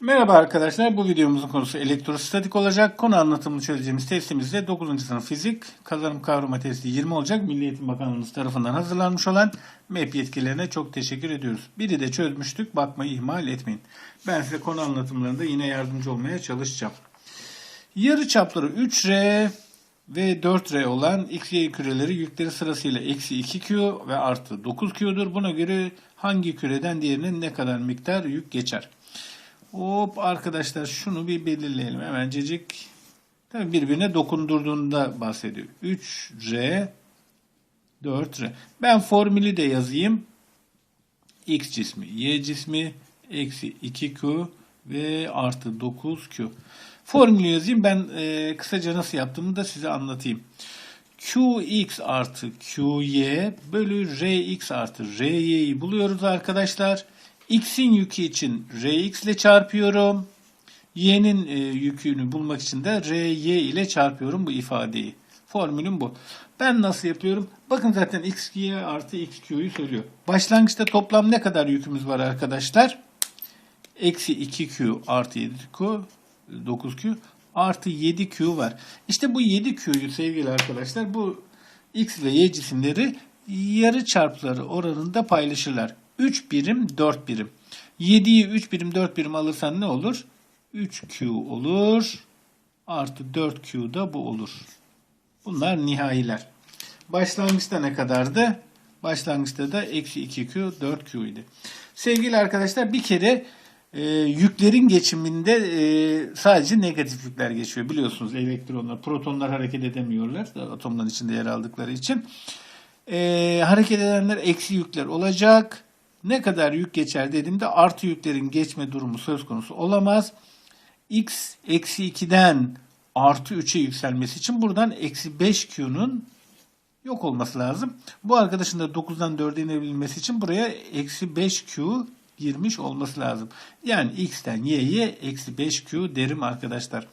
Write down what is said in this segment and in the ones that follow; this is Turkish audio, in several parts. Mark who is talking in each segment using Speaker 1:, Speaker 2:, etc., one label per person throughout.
Speaker 1: Merhaba arkadaşlar. Bu videomuzun konusu elektrostatik olacak. Konu anlatımını çözeceğimiz testimizde 9. sınıf fizik kazanım kavrama testi 20 olacak. Milli Eğitim Bakanlığımız tarafından hazırlanmış olan MEP yetkililerine çok teşekkür ediyoruz. Biri de çözmüştük. Bakmayı ihmal etmeyin. Ben size konu anlatımlarında yine yardımcı olmaya çalışacağım. Yarı çapları 3R ve 4R olan x, y küreleri yükleri sırasıyla eksi 2Q ve artı 9Q'dur. Buna göre hangi küreden diğerine ne kadar miktar yük geçer? Hop arkadaşlar şunu bir belirleyelim hemencecik. Tabii birbirine dokundurduğunda bahsediyor. 3R 4R. Ben formülü de yazayım. X cismi, Y cismi, eksi 2Q ve artı 9Q. Formülü yazayım. Ben e, kısaca nasıl yaptığımı da size anlatayım. Qx artı Qy bölü Rx artı Ry'yi buluyoruz arkadaşlar. X'in yükü için Rx ile çarpıyorum. Y'nin e, yükünü bulmak için de Ry ile çarpıyorum bu ifadeyi. Formülüm bu. Ben nasıl yapıyorum? Bakın zaten xy artı xq'yu söylüyor. Başlangıçta toplam ne kadar yükümüz var arkadaşlar? Eksi 2q artı 7q 9q artı 7q var. İşte bu 7q'yu sevgili arkadaşlar bu x ve y cisimleri yarı çarpları oranında paylaşırlar. 3 birim 4 birim. 7'yi 3 birim 4 birim alırsan ne olur? 3q olur. Artı 4q da bu olur. Bunlar nihayiler. Başlangıçta ne kadardı? Başlangıçta da eksi 2q 4q idi. Sevgili arkadaşlar bir kere e, yüklerin geçiminde e, sadece negatif yükler geçiyor. Biliyorsunuz elektronlar, protonlar hareket edemiyorlar. Atomların içinde yer aldıkları için. E, hareket edenler eksi yükler olacak. Ne kadar yük geçer dediğimde artı yüklerin geçme durumu söz konusu olamaz. X eksi 2'den artı 3'e yükselmesi için buradan eksi 5Q'nun yok olması lazım. Bu arkadaşın da 9'dan 4'e inebilmesi için buraya eksi 5Q girmiş olması lazım. Yani X'ten Y'ye eksi 5Q derim arkadaşlar.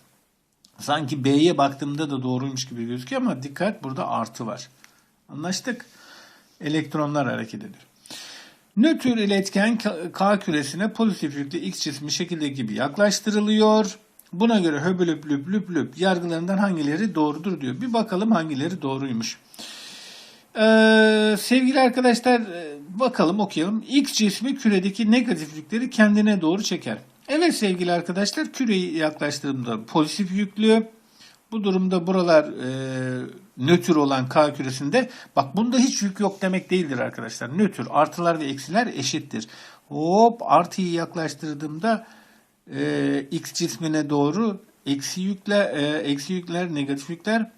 Speaker 1: Sanki B'ye baktığımda da doğruymuş gibi gözüküyor ama dikkat burada artı var. Anlaştık. Elektronlar hareket ediyor. Nötr iletken K- küresine pozitif yüklü X cismi şekilde gibi yaklaştırılıyor. Buna göre höbülüp lüp lüp lüp yargılarından hangileri doğrudur diyor. Bir bakalım hangileri doğruymuş. Ee, sevgili arkadaşlar e, bakalım okuyalım. X cismi küredeki negatiflikleri kendine doğru çeker. Evet sevgili arkadaşlar küreyi yaklaştırdığımda pozitif yüklü. Bu durumda buralar e, nötr olan K küresinde bak bunda hiç yük yok demek değildir arkadaşlar. Nötr artılar ve eksiler eşittir. Hop artıyı yaklaştırdığımda e, X cismine doğru eksi yükler, e, eksi yükler, negatif yükler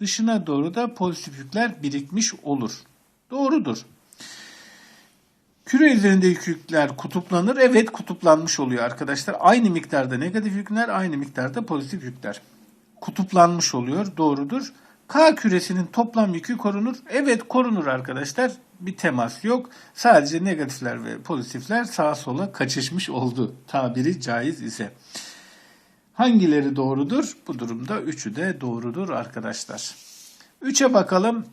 Speaker 1: dışına doğru da pozitif yükler birikmiş olur. Doğrudur. Küre üzerindeki yükler kutuplanır. Evet kutuplanmış oluyor arkadaşlar. Aynı miktarda negatif yükler, aynı miktarda pozitif yükler. Kutuplanmış oluyor. Doğrudur. K küresinin toplam yükü korunur. Evet korunur arkadaşlar. Bir temas yok. Sadece negatifler ve pozitifler sağa sola kaçışmış oldu. Tabiri caiz ise. Hangileri doğrudur? Bu durumda üçü de doğrudur arkadaşlar. 3'e bakalım.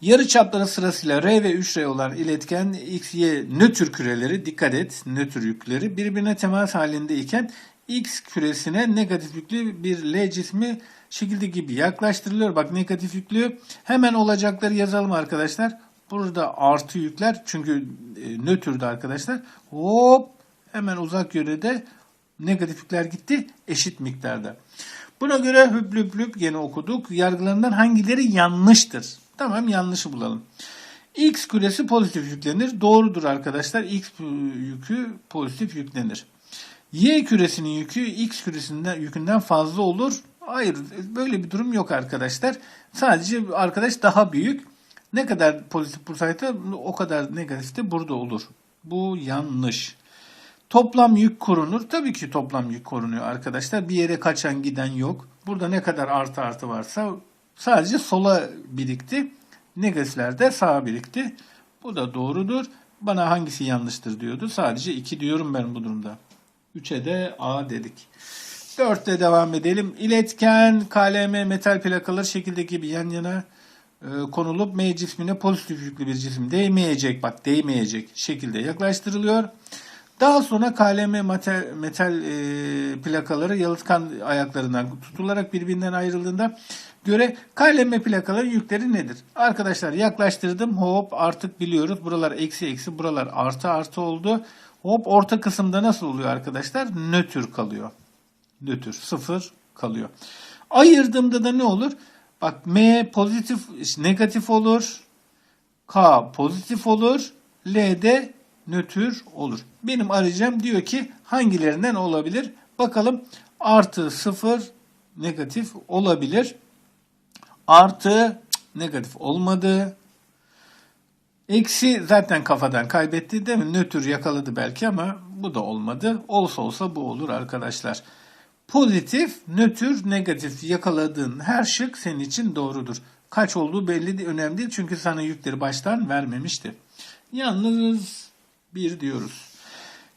Speaker 1: Yarı çapları sırasıyla R ve 3R olan iletken X, Y nötr küreleri dikkat et nötr yükleri birbirine temas halindeyken X küresine negatif yüklü bir L cismi şekilde gibi yaklaştırılıyor. Bak negatif yüklü hemen olacakları yazalım arkadaşlar. Burada artı yükler çünkü e, nötrde arkadaşlar. Hop hemen uzak yörede negatif yükler gitti eşit miktarda. Buna göre hüp lüp lüp yine okuduk. Yargılarından hangileri yanlıştır? Tamam yanlışı bulalım. X küresi pozitif yüklenir. Doğrudur arkadaşlar. X yükü pozitif yüklenir. Y küresinin yükü X küresinden yükünden fazla olur. Hayır böyle bir durum yok arkadaşlar. Sadece arkadaş daha büyük. Ne kadar pozitif bursaydı o kadar negatif de burada olur. Bu yanlış. Toplam yük korunur. Tabii ki toplam yük korunuyor arkadaşlar. Bir yere kaçan giden yok. Burada ne kadar artı artı varsa sadece sola birikti. Negatifler de sağa birikti. Bu da doğrudur. Bana hangisi yanlıştır diyordu. Sadece 2 diyorum ben bu durumda. 3'e de A dedik. 4'te devam edelim. İletken KLM metal plakaları şekildeki gibi yan yana e, konulup M cismine pozitif yüklü bir cisim değmeyecek. Bak değmeyecek şekilde yaklaştırılıyor. Daha sonra KLM metal, metal e, plakaları yalıtkan ayaklarından tutularak birbirinden ayrıldığında göre KLM plakaların yükleri nedir? Arkadaşlar yaklaştırdım. Hop artık biliyoruz. Buralar eksi eksi, buralar artı artı oldu. Hop orta kısımda nasıl oluyor arkadaşlar? Nötr kalıyor. Nötr sıfır kalıyor. Ayırdığımda da ne olur? Bak M pozitif negatif olur. K pozitif olur. L de nötr olur. Benim arayacağım diyor ki hangilerinden olabilir? Bakalım artı 0 negatif olabilir. Artı negatif olmadı. Eksi zaten kafadan kaybetti değil mi? Nötr yakaladı belki ama bu da olmadı. Olsa olsa bu olur arkadaşlar. Pozitif, nötr, negatif yakaladığın her şık senin için doğrudur. Kaç olduğu belli değil, önemli değil çünkü sana yükleri baştan vermemişti. Yalnız bir diyoruz.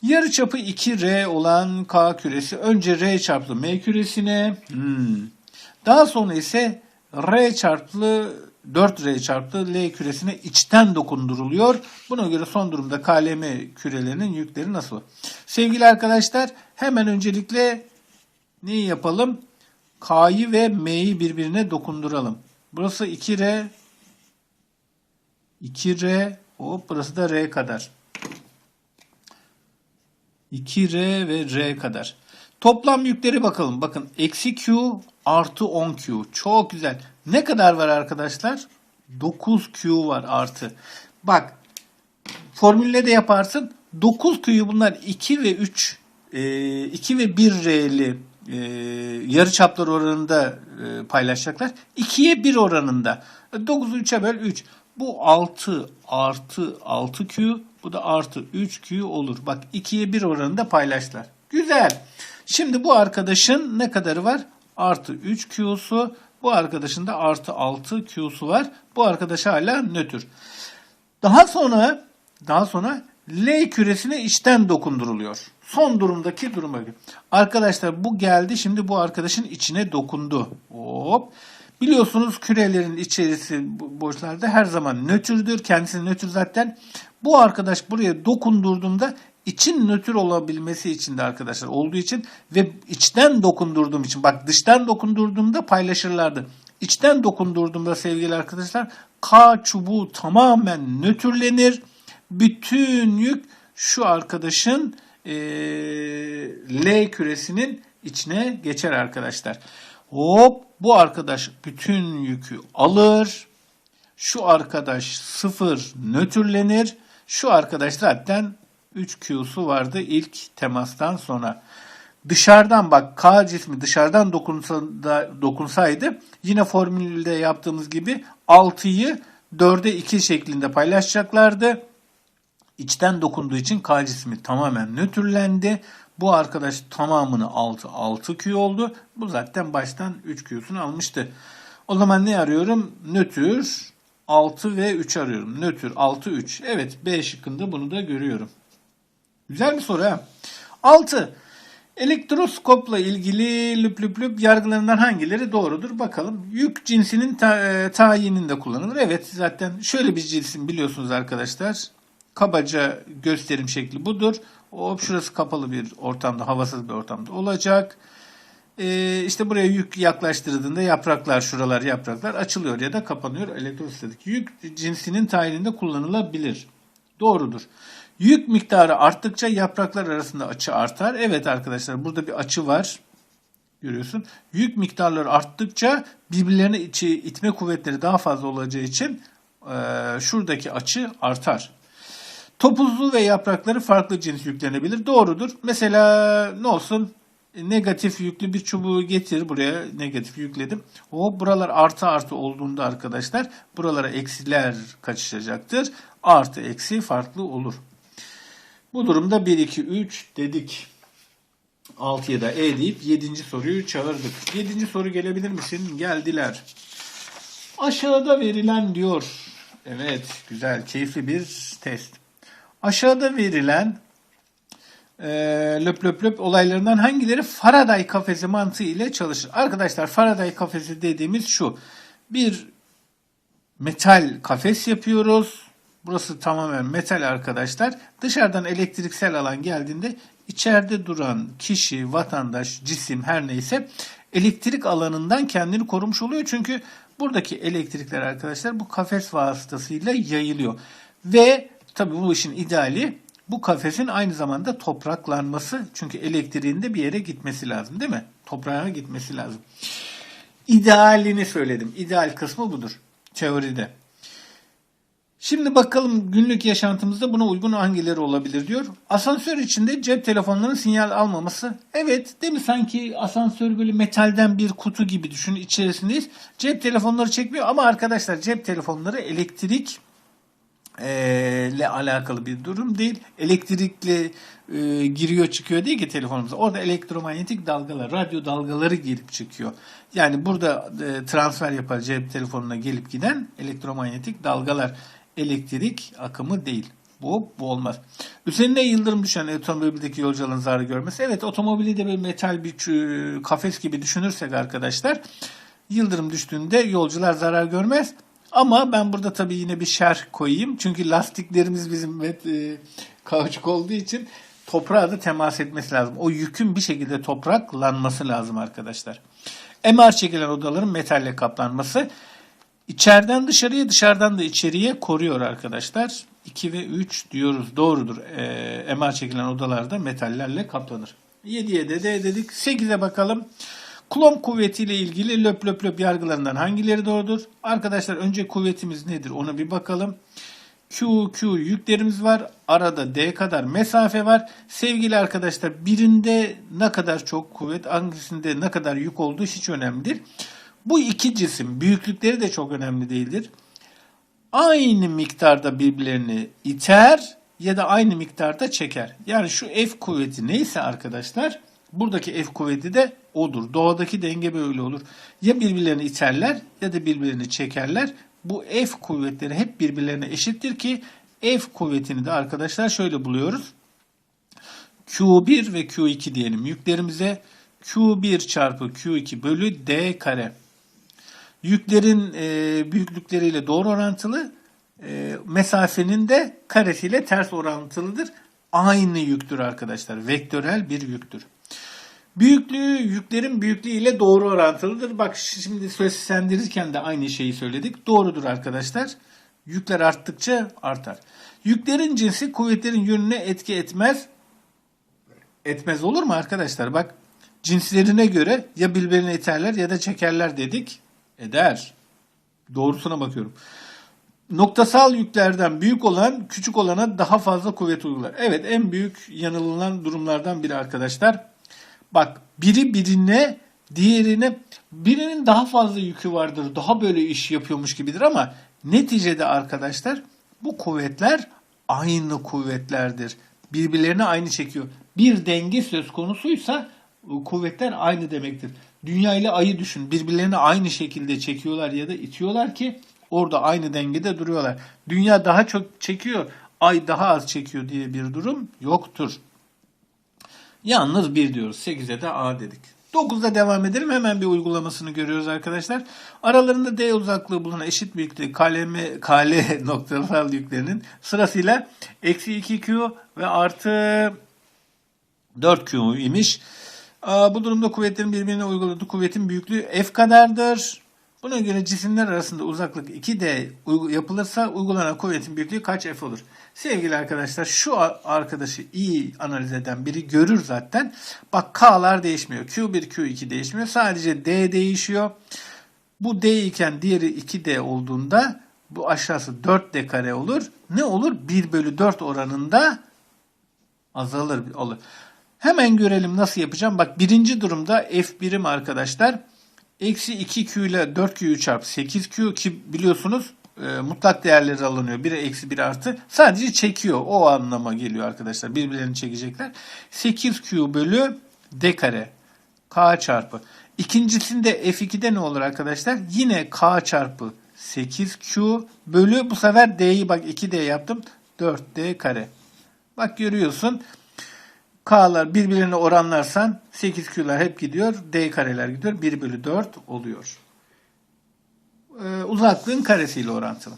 Speaker 1: Yarıçapı 2R olan K küresi önce R çarplı M küresine hmm. daha sonra ise R çarplı 4R çarplı L küresine içten dokunduruluyor. Buna göre son durumda KLM kürelerinin yükleri nasıl? Sevgili arkadaşlar hemen öncelikle neyi yapalım? K'yı ve M'yi birbirine dokunduralım. Burası 2R 2R hop burası da R kadar. 2R ve R kadar. Toplam yükleri bakalım. Bakın eksi Q artı 10Q. Çok güzel. Ne kadar var arkadaşlar? 9Q var artı. Bak formülle de yaparsın. 9Q'yu bunlar 2 ve 3 e, 2 ve 1 R'li e, yarı çaplar oranında e, paylaşacaklar. 2'ye 1 oranında. 9'u 3'e böl 3. Bu 6 artı 6Q bu da artı 3Q olur. Bak 2'ye 1 oranında paylaştılar. Güzel. Şimdi bu arkadaşın ne kadarı var? Artı 3Q'su. Bu arkadaşın da artı 6Q'su var. Bu arkadaş hala nötr. Daha sonra daha sonra L küresine içten dokunduruluyor. Son durumdaki duruma göre. Arkadaşlar bu geldi. Şimdi bu arkadaşın içine dokundu. Hop. Biliyorsunuz kürelerin içerisi boşlarda her zaman nötrdür. Kendisi nötr zaten. Bu arkadaş buraya dokundurduğumda için nötr olabilmesi için de arkadaşlar olduğu için ve içten dokundurduğum için bak dıştan dokundurduğumda paylaşırlardı. İçten dokundurduğumda sevgili arkadaşlar K çubuğu tamamen nötrlenir. Bütün yük şu arkadaşın e, L küresinin içine geçer arkadaşlar. Hop bu arkadaş bütün yükü alır. Şu arkadaş sıfır nötrlenir. Şu arkadaş zaten 3 Q'su vardı ilk temastan sonra. Dışarıdan bak K cismi dışarıdan dokunsa da, dokunsaydı yine formülde yaptığımız gibi 6'yı 4'e 2 şeklinde paylaşacaklardı. İçten dokunduğu için K cismi tamamen nötrlendi. Bu arkadaş tamamını 6 6Q oldu. Bu zaten baştan 3Q'sunu almıştı. O zaman ne arıyorum? Nötr 6 ve 3 arıyorum. Nötr 6 3. Evet B şıkkında bunu da görüyorum. Güzel bir soru ha. 6. Elektroskopla ilgili lüp lüp lüp yargılarından hangileri doğrudur? Bakalım. Yük cinsinin ta, e, tayininde kullanılır. Evet zaten şöyle bir cinsin biliyorsunuz arkadaşlar. Kabaca gösterim şekli budur. Hop şurası kapalı bir ortamda, havasız bir ortamda olacak. Ee, işte buraya yük yaklaştırdığında yapraklar, şuralar yapraklar açılıyor ya da kapanıyor. Elektrostatik yük cinsinin tayininde kullanılabilir. Doğrudur. Yük miktarı arttıkça yapraklar arasında açı artar. Evet arkadaşlar burada bir açı var. Görüyorsun. Yük miktarları arttıkça birbirlerine içi, itme kuvvetleri daha fazla olacağı için e, şuradaki açı artar. Topuzlu ve yaprakları farklı cins yüklenebilir. Doğrudur. Mesela ne olsun? Negatif yüklü bir çubuğu getir buraya negatif yükledim. O buralar artı artı olduğunda arkadaşlar buralara eksiler kaçışacaktır. Artı eksi farklı olur. Bu durumda 1 2 3 dedik. 6'ya da E deyip 7. soruyu çağırdık. 7. soru gelebilir misin? Geldiler. Aşağıda verilen diyor. Evet, güzel, keyifli bir test. Aşağıda verilen e, löp löp löp olaylarından hangileri Faraday kafesi mantığı ile çalışır? Arkadaşlar Faraday kafesi dediğimiz şu. Bir metal kafes yapıyoruz. Burası tamamen metal arkadaşlar. Dışarıdan elektriksel alan geldiğinde içeride duran kişi, vatandaş, cisim her neyse elektrik alanından kendini korumuş oluyor. Çünkü buradaki elektrikler arkadaşlar bu kafes vasıtasıyla yayılıyor. Ve tabii bu işin ideali bu kafesin aynı zamanda topraklanması. Çünkü elektriğin de bir yere gitmesi lazım değil mi? Toprağa gitmesi lazım. İdealini söyledim. İdeal kısmı budur teoride. Şimdi bakalım günlük yaşantımızda buna uygun hangileri olabilir diyor. Asansör içinde cep telefonlarının sinyal almaması. Evet değil mi sanki asansör böyle metalden bir kutu gibi düşün içerisindeyiz. Cep telefonları çekmiyor ama arkadaşlar cep telefonları elektrik ile alakalı bir durum değil. Elektrikle e, giriyor çıkıyor değil ki telefonumuza. Orada elektromanyetik dalgalar, radyo dalgaları girip çıkıyor. Yani burada e, transfer yapar cep telefonuna gelip giden elektromanyetik dalgalar elektrik akımı değil. Bu, bu olmaz. Üzerine yıldırım düşen otomobildeki yolcuların zarar görmesi. Evet otomobili de bir metal bir kafes gibi düşünürsek arkadaşlar yıldırım düştüğünde yolcular zarar görmez. Ama ben burada tabii yine bir şerh koyayım. Çünkü lastiklerimiz bizim e, kauçuk olduğu için toprağa da temas etmesi lazım. O yükün bir şekilde topraklanması lazım arkadaşlar. MR çekilen odaların metalle kaplanması. İçeriden dışarıya, dışarıdan da içeriye koruyor arkadaşlar. 2 ve 3 diyoruz. Doğrudur. E, MR çekilen odalarda metallerle kaplanır. 7'ye de D dedik. 8'e bakalım. Kulom kuvvetiyle ilgili löp löp löp yargılarından hangileri doğrudur? Arkadaşlar önce kuvvetimiz nedir ona bir bakalım. Q, Q yüklerimiz var. Arada D kadar mesafe var. Sevgili arkadaşlar birinde ne kadar çok kuvvet, hangisinde ne kadar yük olduğu hiç önemli değil. Bu iki cisim büyüklükleri de çok önemli değildir. Aynı miktarda birbirlerini iter ya da aynı miktarda çeker. Yani şu F kuvveti neyse arkadaşlar buradaki F kuvveti de odur. Doğadaki denge böyle olur. Ya birbirlerini iterler ya da birbirlerini çekerler. Bu F kuvvetleri hep birbirlerine eşittir ki F kuvvetini de arkadaşlar şöyle buluyoruz. Q1 ve Q2 diyelim yüklerimize. Q1 çarpı Q2 bölü D kare. Yüklerin e, büyüklükleriyle doğru orantılı, e, mesafenin de karesiyle ters orantılıdır. Aynı yüktür arkadaşlar. Vektörel bir yüktür. Büyüklüğü yüklerin büyüklüğü ile doğru orantılıdır. Bak şimdi seslendirirken de aynı şeyi söyledik. Doğrudur arkadaşlar. Yükler arttıkça artar. Yüklerin cinsi kuvvetlerin yönüne etki etmez. Etmez olur mu arkadaşlar? Bak cinslerine göre ya birbirine iterler ya da çekerler dedik. Eder. Doğrusuna bakıyorum. Noktasal yüklerden büyük olan küçük olana daha fazla kuvvet uygular. Evet en büyük yanılınan durumlardan biri arkadaşlar. Bak biri birine diğerine birinin daha fazla yükü vardır. Daha böyle iş yapıyormuş gibidir ama neticede arkadaşlar bu kuvvetler aynı kuvvetlerdir. Birbirlerine aynı çekiyor. Bir denge söz konusuysa kuvvetler aynı demektir. Dünya ile ayı düşün. Birbirlerini aynı şekilde çekiyorlar ya da itiyorlar ki orada aynı dengede duruyorlar. Dünya daha çok çekiyor, ay daha az çekiyor diye bir durum yoktur. Yalnız 1 diyoruz. 8'e de A dedik. 9'da devam edelim. Hemen bir uygulamasını görüyoruz arkadaşlar. Aralarında D uzaklığı bulunan eşit büyüklüğü KLM, KL noktasal yüklerinin sırasıyla eksi 2Q ve artı 4Q imiş. Bu durumda kuvvetlerin birbirine uyguladığı kuvvetin büyüklüğü F kadardır. Buna göre cisimler arasında uzaklık 2D yapılırsa uygulanan kuvvetin büyüklüğü kaç F olur? Sevgili arkadaşlar şu arkadaşı iyi analiz eden biri görür zaten. Bak K'lar değişmiyor. Q1, Q2 değişmiyor. Sadece D değişiyor. Bu D iken diğeri 2D olduğunda bu aşağısı 4D kare olur. Ne olur? 1 bölü 4 oranında azalır olur. Hemen görelim nasıl yapacağım. Bak birinci durumda F birim arkadaşlar. Eksi 2Q ile 4Q'yu çarp 8Q ki biliyorsunuz e, mutlak değerleri alınıyor. Biri eksi biri artı. Sadece çekiyor. O anlama geliyor arkadaşlar. Birbirlerini çekecekler. 8Q bölü D kare. K çarpı. İkincisinde F2'de ne olur arkadaşlar? Yine K çarpı 8Q bölü bu sefer D'yi bak 2D yaptım. 4D kare. Bak görüyorsun. K'lar birbirine oranlarsan 8Q'lar hep gidiyor. D kareler gidiyor. 1 bölü 4 oluyor. Ee, uzaklığın karesiyle orantılı.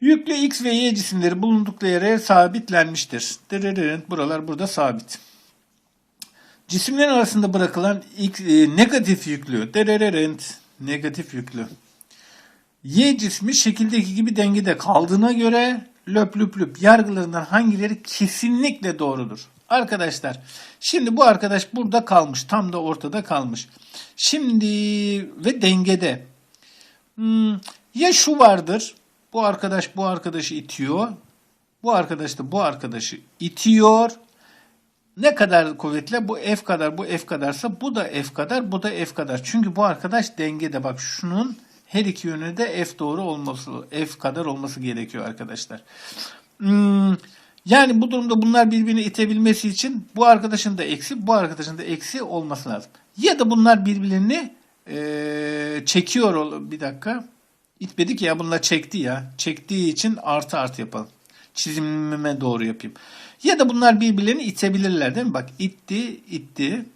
Speaker 1: Yüklü X ve Y cisimleri bulundukları yere sabitlenmiştir. Dırırırın, Buralar burada sabit. Cisimlerin arasında bırakılan X, e, negatif yüklü. Dırırırın, Negatif yüklü. Y cismi şekildeki gibi dengede kaldığına göre löp löp löp yargılarından hangileri kesinlikle doğrudur? Arkadaşlar şimdi bu arkadaş burada kalmış. Tam da ortada kalmış. Şimdi ve dengede. Hmm, ya şu vardır. Bu arkadaş bu arkadaşı itiyor. Bu arkadaş da bu arkadaşı itiyor. Ne kadar kuvvetle? Bu F kadar, bu F kadarsa bu da F kadar, bu da F kadar. Çünkü bu arkadaş dengede. Bak şunun her iki yönü de F doğru olması, F kadar olması gerekiyor arkadaşlar. Hmm, yani bu durumda bunlar birbirini itebilmesi için bu arkadaşın da eksi, bu arkadaşın da eksi olması lazım. Ya da bunlar birbirlerini eee, çekiyor. Bir dakika. İtmedik ya bunlar çekti ya. Çektiği için artı artı yapalım. Çizimime doğru yapayım. Ya da bunlar birbirlerini itebilirler değil mi? Bak itti, itti.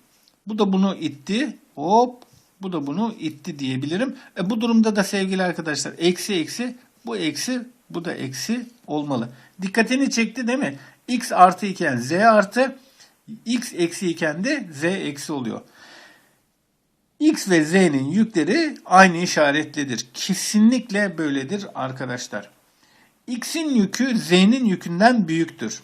Speaker 1: Bu da bunu itti. Hop. Bu da bunu itti diyebilirim. E, bu durumda da sevgili arkadaşlar eksi eksi bu eksi bu da eksi olmalı. Dikkatini çekti değil mi? X artı iken Z artı X eksi iken de Z eksi oluyor. X ve Z'nin yükleri aynı işaretlidir. Kesinlikle böyledir arkadaşlar. X'in yükü Z'nin yükünden büyüktür.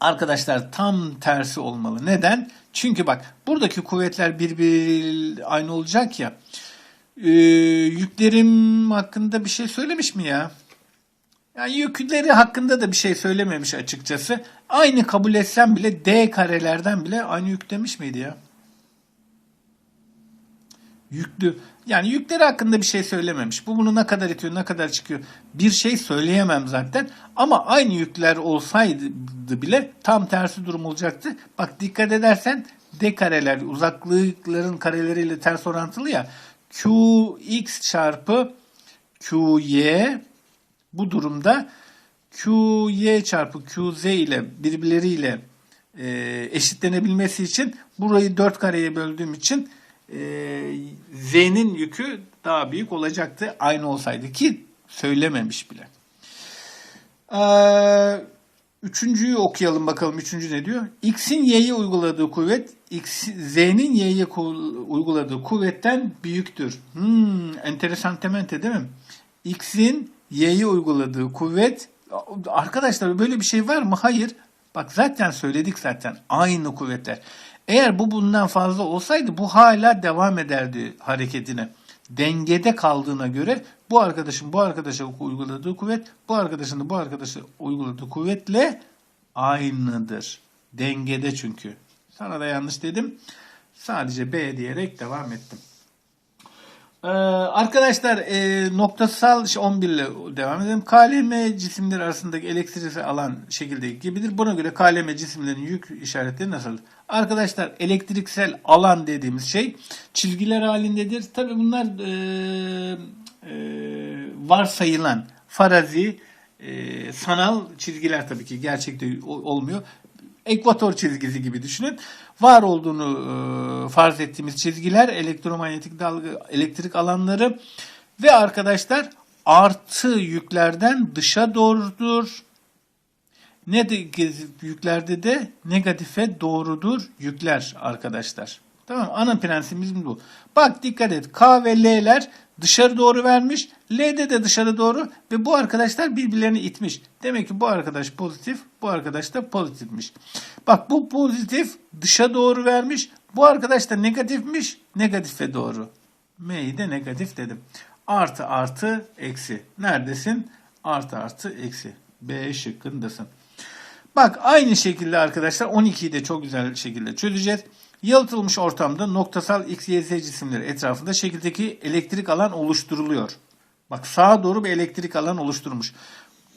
Speaker 1: Arkadaşlar tam tersi olmalı. Neden? Çünkü bak buradaki kuvvetler birbiri aynı olacak ya. Ee, yüklerim hakkında bir şey söylemiş mi ya? Yani yükleri hakkında da bir şey söylememiş açıkçası. Aynı kabul etsem bile D karelerden bile aynı yük demiş miydi ya? Yüklü. Yani yükleri hakkında bir şey söylememiş. Bu bunu ne kadar itiyor, ne kadar çıkıyor. Bir şey söyleyemem zaten. Ama aynı yükler olsaydı bile tam tersi durum olacaktı. Bak dikkat edersen D kareler uzaklıkların kareleriyle ters orantılı ya. Qx çarpı Qy bu durumda Qy çarpı Qz ile birbirleriyle e, eşitlenebilmesi için burayı 4 kareye böldüğüm için e, Z'nin yükü daha büyük olacaktı aynı olsaydı ki söylememiş bile. Ee, üçüncüyü okuyalım bakalım. Üçüncü ne diyor? X'in Y'ye uyguladığı kuvvet X, Z'nin Y'ye uyguladığı kuvvetten büyüktür. Hmm, enteresan temente değil mi? X'in Y'ye uyguladığı kuvvet arkadaşlar böyle bir şey var mı? Hayır. Bak zaten söyledik zaten aynı kuvvetler. Eğer bu bundan fazla olsaydı bu hala devam ederdi hareketine. Dengede kaldığına göre bu arkadaşın bu arkadaşa uyguladığı kuvvet bu arkadaşın da bu arkadaşa uyguladığı kuvvetle aynıdır. Dengede çünkü. Sana da yanlış dedim. Sadece B diyerek devam ettim. Ee, arkadaşlar e, noktasal işte 11 ile devam edelim. KLM cisimler arasındaki elektriksel alan şekilde gibidir. Buna göre KLM cisimlerin yük işaretleri nasıl? Arkadaşlar elektriksel alan dediğimiz şey çizgiler halindedir. Tabi bunlar e, e, varsayılan farazi e, sanal çizgiler tabii ki gerçekte olmuyor ekvator çizgisi gibi düşünün. Var olduğunu e, farz ettiğimiz çizgiler elektromanyetik dalga elektrik alanları ve arkadaşlar artı yüklerden dışa doğrudur. Negatif yüklerde de negatife doğrudur yükler arkadaşlar. Tamam ana prensibimiz bu. Bak dikkat et K ve L'ler dışarı doğru vermiş. L'de de dışarı doğru ve bu arkadaşlar birbirlerini itmiş. Demek ki bu arkadaş pozitif, bu arkadaş da pozitifmiş. Bak bu pozitif dışa doğru vermiş. Bu arkadaş da negatifmiş, negatife doğru. M'yi de negatif dedim. Artı artı eksi. Neredesin? Artı artı eksi. B şıkkındasın. Bak aynı şekilde arkadaşlar 12'yi de çok güzel şekilde çözeceğiz. Yalıtılmış ortamda noktasal X, Y, Z cisimleri etrafında şekildeki elektrik alan oluşturuluyor. Bak sağa doğru bir elektrik alan oluşturmuş.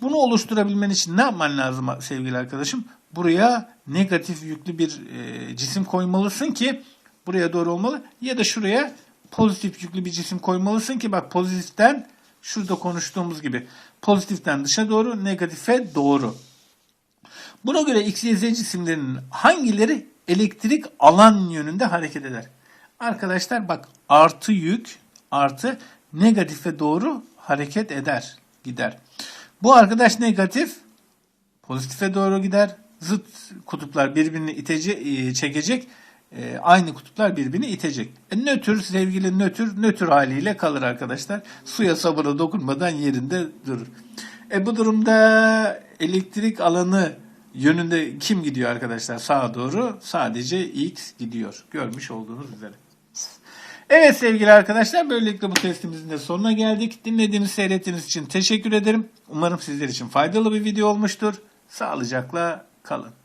Speaker 1: Bunu oluşturabilmen için ne yapman lazım sevgili arkadaşım? Buraya negatif yüklü bir e, cisim koymalısın ki buraya doğru olmalı. Ya da şuraya pozitif yüklü bir cisim koymalısın ki bak pozitiften şurada konuştuğumuz gibi pozitiften dışa doğru negatife doğru. Buna göre X, Y, Z cisimlerinin hangileri elektrik alan yönünde hareket eder? Arkadaşlar bak artı yük artı negatife doğru hareket eder, gider. Bu arkadaş negatif. Pozitife doğru gider. Zıt kutuplar birbirini itece, e, çekecek. E, aynı kutuplar birbirini itecek. E, nötr sevgili nötr nötr haliyle kalır arkadaşlar. Suya sabuna dokunmadan yerinde durur. E, bu durumda elektrik alanı yönünde kim gidiyor arkadaşlar? Sağa doğru sadece X gidiyor. Görmüş olduğunuz üzere. Evet sevgili arkadaşlar böylelikle bu testimizin de sonuna geldik. Dinlediğiniz, seyrettiğiniz için teşekkür ederim. Umarım sizler için faydalı bir video olmuştur. Sağlıcakla kalın.